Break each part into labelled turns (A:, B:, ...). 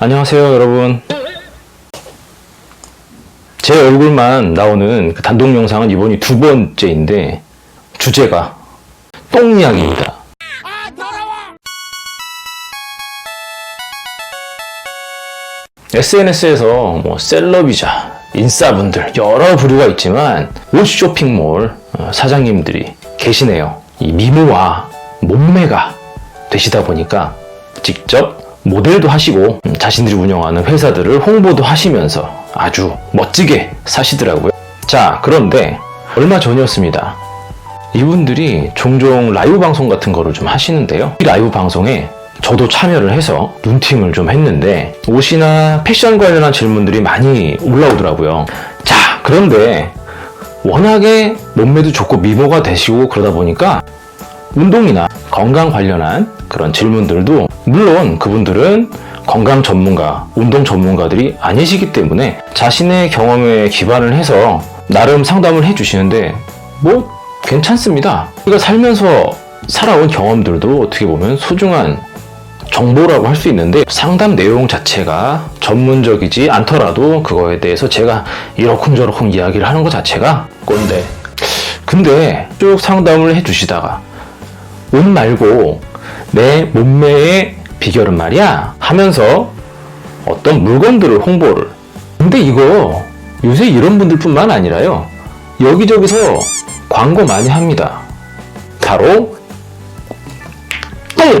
A: 안녕하세요, 여러분. 제 얼굴만 나오는 그 단독 영상은 이번이 두 번째인데, 주제가 똥 이야기입니다. SNS에서 뭐 셀럽이자 인싸분들 여러 부류가 있지만 옷 쇼핑몰 어, 사장님들이 계시네요. 이 미모와 몸매가 되시다 보니까 직접 모델도 하시고 음, 자신들이 운영하는 회사들을 홍보도 하시면서 아주 멋지게 사시더라고요. 자, 그런데 얼마 전이었습니다. 이분들이 종종 라이브 방송 같은 거를 좀 하시는데요. 이 라이브 방송에 저도 참여를 해서 눈팅을 좀 했는데 옷이나 패션 관련한 질문들이 많이 올라오더라고요. 자, 그런데 워낙에 몸매도 좋고 미모가 되시고 그러다 보니까 운동이나 건강 관련한 그런 질문들도 물론 그분들은 건강 전문가, 운동 전문가들이 아니시기 때문에 자신의 경험에 기반을 해서 나름 상담을 해주시는데 뭐 괜찮습니다. 우리가 살면서 살아온 경험들도 어떻게 보면 소중한 정보라고 할 수 있는데 상담 내용 자체가 전문적이지 않더라도 그거에 대해서 제가 이러쿵저러쿵 이야기를 하는 것 자체가 꼰대. 근데 쭉 상담을 해주시다가 옷 말고 내 몸매의 비결은 말이야 하면서 어떤 물건들을 홍보를. 근데 이거 요새 이런 분들뿐만 아니라요. 여기저기서 광고 많이 합니다. 바로 똥!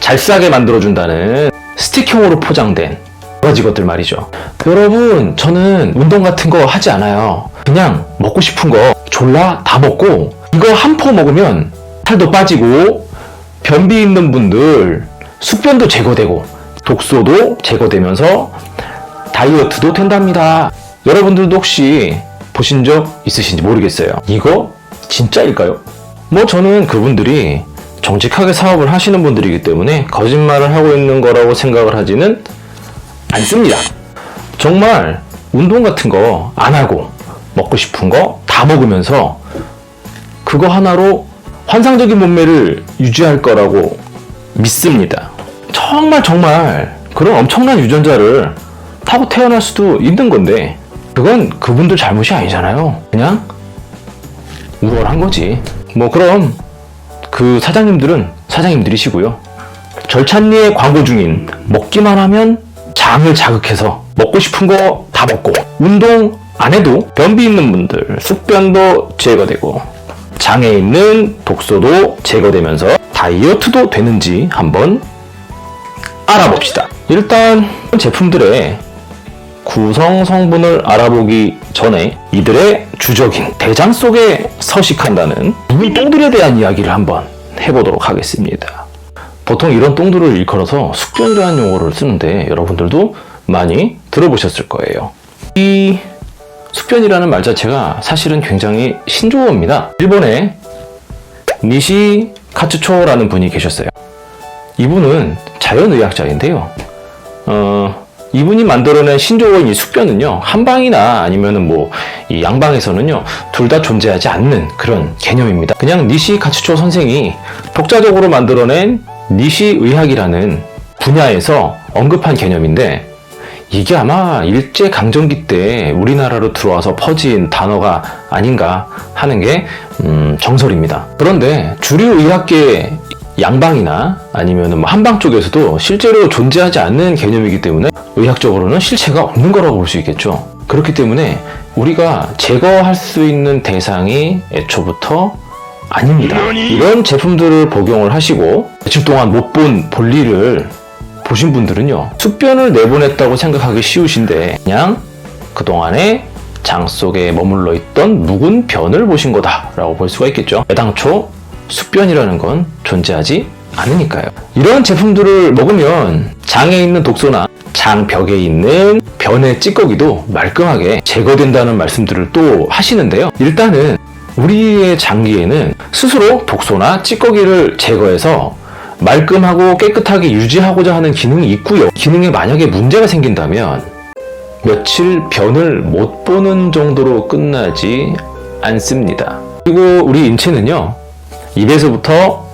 A: 잘 싸게 만들어준다는 스틱형으로 포장된 여러 가지 것들 말이죠. 여러분 저는 운동 같은 거 하지 않아요. 그냥 먹고 싶은 거 졸라 다 먹고 이거 한 포 먹으면 살도 빠지고 변비 있는 분들 숙변도 제거되고 독소도 제거되면서 다이어트도 된답니다. 여러분들도 혹시 보신 적 있으신지 모르겠어요. 이거 진짜일까요? 뭐 저는 그분들이 정직하게 사업을 하시는 분들이기 때문에 거짓말을 하고 있는 거라고 생각을 하지는 않습니다. 정말 운동 같은 거 안 하고 먹고 싶은 거 다 먹으면서 그거 하나로 환상적인 몸매를 유지할 거라고 믿습니다. 정말 정말 그런 엄청난 유전자를 타고 태어날 수도 있는 건데 그건 그분들 잘못이 아니잖아요. 그냥 우월한 거지. 뭐 그럼 그 사장님들은 사장님들이시고요. 절찬리에 광고 중인 먹기만 하면 장을 자극해서 먹고 싶은 거 다 먹고 운동 안 해도 변비 있는 분들 숙변도 제거되고 장에 있는 독소도 제거되면서 다이어트도 되는지 한번 알아봅시다. 일단 제품들의 구성 성분을 알아보기 전에 이들의 주적인 대장 속에 서식한다는 묵은 똥들에 대한 이야기를 한번 해보도록 하겠습니다. 보통 이런 똥들을 일컬어서 숙변이라는 용어를 쓰는데 여러분들도 많이 들어보셨을 거예요. 이 숙변이라는 말 자체가 사실은 굉장히 신조어입니다. 일본에 니시 카츠초라는 분이 계셨어요. 이분은 자연의학자인데요. 어, 이분이 만들어낸 신조어인 이 숙변은요, 한방이나 아니면은 뭐, 이 양방에서는요, 둘 다 존재하지 않는 그런 개념입니다. 그냥 니시 카츠초 선생이 독자적으로 만들어낸 니시 의학이라는 분야에서 언급한 개념인데, 이게 아마 일제 강점기 때 우리나라로 들어와서 퍼진 단어가 아닌가 하는 게 음, 정설입니다. 그런데 주류 의학계 양방이나 아니면 뭐 한방 쪽에서도 실제로 존재하지 않는 개념이기 때문에 의학적으로는 실체가 없는 거라고 볼 수 있겠죠. 그렇기 때문에 우리가 제거할 수 있는 대상이 애초부터 아닙니다. 이런 제품들을 복용을 하시고 며칠 동안 못 본 볼일을 보신 분들은요 숙변을 내보냈다고 생각하기 쉬우신데 그냥 그동안에 장 속에 머물러 있던 묵은 변을 보신 거다라고 볼 수가 있겠죠. 애당초 숙변이라는 건 존재하지 않으니까요. 이런 제품들을 먹으면 장에 있는 독소나 장벽에 있는 변의 찌꺼기도 말끔하게 제거된다는 말씀들을 또 하시는데요. 일단은 우리의 장기에는 스스로 독소나 찌꺼기를 제거해서 말끔하고 깨끗하게 유지하고자 하는 기능이 있고요. 기능에 만약에 문제가 생긴다면 며칠 변을 못 보는 정도로 끝나지 않습니다. 그리고 우리 인체는요, 입에서부터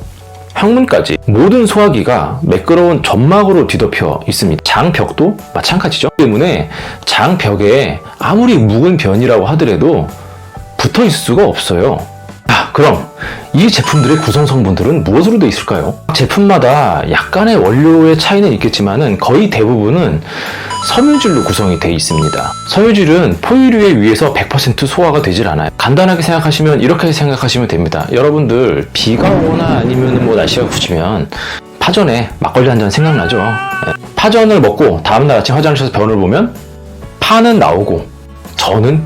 A: 항문까지 모든 소화기가 매끄러운 점막으로 뒤덮여 있습니다. 장벽도 마찬가지죠. 때문에 장벽에 아무리 묵은 변이라고 하더라도 붙어 있을 수가 없어요. 아, 그럼 이 제품들의 구성 성분들은 무엇으로 되어 있을까요? 제품마다 약간의 원료의 차이는 있겠지만은 거의 대부분은 섬유질로 구성이 되어 있습니다. 섬유질은 포유류에 의해서 100% 소화가 되질 않아요. 간단하게 생각하시면 이렇게 생각하시면 됩니다. 여러분들 비가 오거나 아니면 뭐 날씨가 굳으면 파전에 막걸리 한 잔 생각나죠? 네. 파전을 먹고 다음날 아침 화장실에서 변을 보면 파는 나오고 저는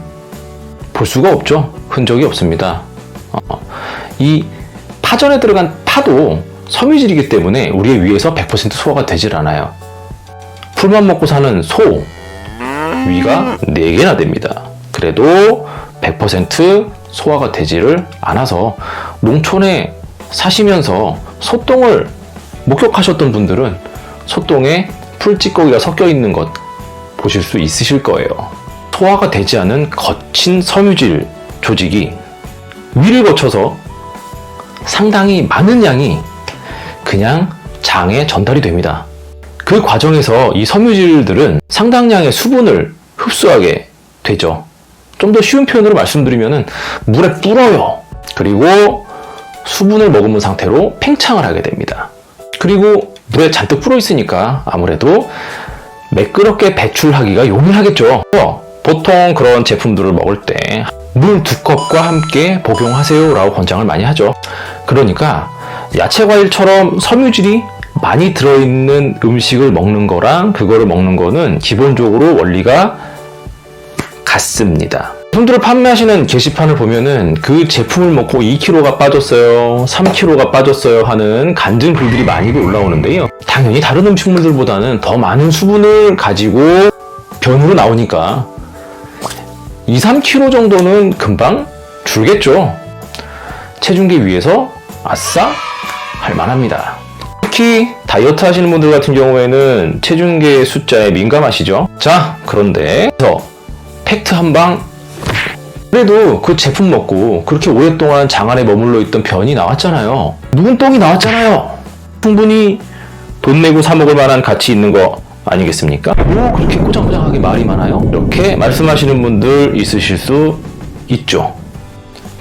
A: 볼 수가 없죠. 흔적이 없습니다. 어, 이 파전에 들어간 파도 섬유질이기 때문에 우리의 위에서 100% 소화가 되질 않아요. 풀만 먹고 사는 소 위가 4개나 됩니다. 그래도 100% 소화가 되지를 않아서 농촌에 사시면서 소똥을 목격하셨던 분들은 소똥에 풀찌꺼기가 섞여 있는 것 보실 수 있으실 거예요. 소화가 되지 않은 거친 섬유질 조직이 위를 거쳐서 상당히 많은 양이 그냥 장에 전달이 됩니다. 그 과정에서 이 섬유질들은 상당량의 수분을 흡수하게 되죠. 좀 더 쉬운 표현으로 말씀드리면 물에 불어요. 그리고 수분을 머금은 상태로 팽창을 하게 됩니다. 그리고 물에 잔뜩 불어 있으니까 아무래도 매끄럽게 배출하기가 용이하겠죠. 보통 그런 제품들을 먹을 때 물 두 컵과 함께 복용하세요 라고 권장을 많이 하죠. 그러니까 야채 과일처럼 섬유질이 많이 들어있는 음식을 먹는 거랑 그거를 먹는 거는 기본적으로 원리가 같습니다. 제품들을 판매하시는 게시판을 보면은 그 제품을 먹고 2kg가 빠졌어요, 3kg가 빠졌어요 하는 간증 글들이 많이 올라오는데요. 당연히 다른 음식물들보다는 더 많은 수분을 가지고 변으로 나오니까 2, 3kg 정도는 금방 줄겠죠. 체중계 위에서 아싸 할 만합니다. 특히 다이어트 하시는 분들 같은 경우에는 체중계 숫자에 민감하시죠? 자, 그런데 팩트 한 방 그래도 그 제품 먹고 그렇게 오랫동안 장 안에 머물러 있던 변이 나왔잖아요. 묵은 똥이 나왔잖아요. 충분히 돈 내고 사 먹을 만한 가치 있는 거 아니겠습니까? 뭐 그렇게 꼬장꼬장하게 말이 많아요? 이렇게 말씀하시는 분들 있으실 수 있죠.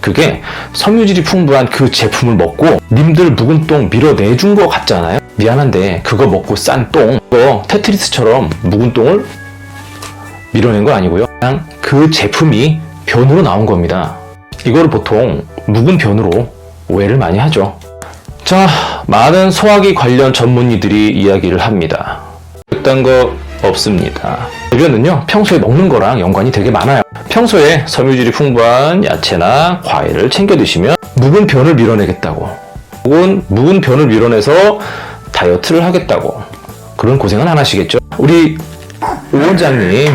A: 그게 섬유질이 풍부한 그 제품을 먹고 님들 묵은 똥 밀어내준 거 같잖아요. 미안한데 그거 먹고 싼 똥, 그거 테트리스처럼 묵은 똥을 밀어낸 거 아니고요. 그냥 그 제품이 변으로 나온 겁니다. 이거를 보통 묵은 변으로 오해를 많이 하죠. 자, 많은 소화기 관련 전문의들이 이야기를 합니다. 그딴 거 없습니다. 대변은요, 평소에 먹는 거랑 연관이 되게 많아요. 평소에 섬유질이 풍부한 야채나 과일을 챙겨 드시면 묵은 변을 밀어내겠다고. 혹은 묵은 변을 밀어내서 다이어트를 하겠다고. 그런 고생은 안 하시겠죠? 우리 오 원장님,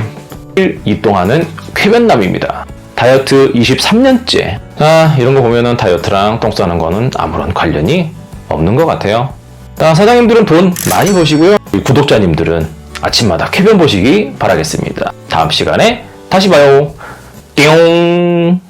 A: 이 동안은 쾌변남입니다. 다이어트 23년째. 아, 이런 거 보면은 다이어트랑 똥 싸는 거는 아무런 관련이 없는 것 같아요. 아, 사장님들은 돈 많이 버시고요. 구독자님들은 아침마다 쾌변 보시기 바라겠습니다. 다음 시간에 다시 봐요. 띠용!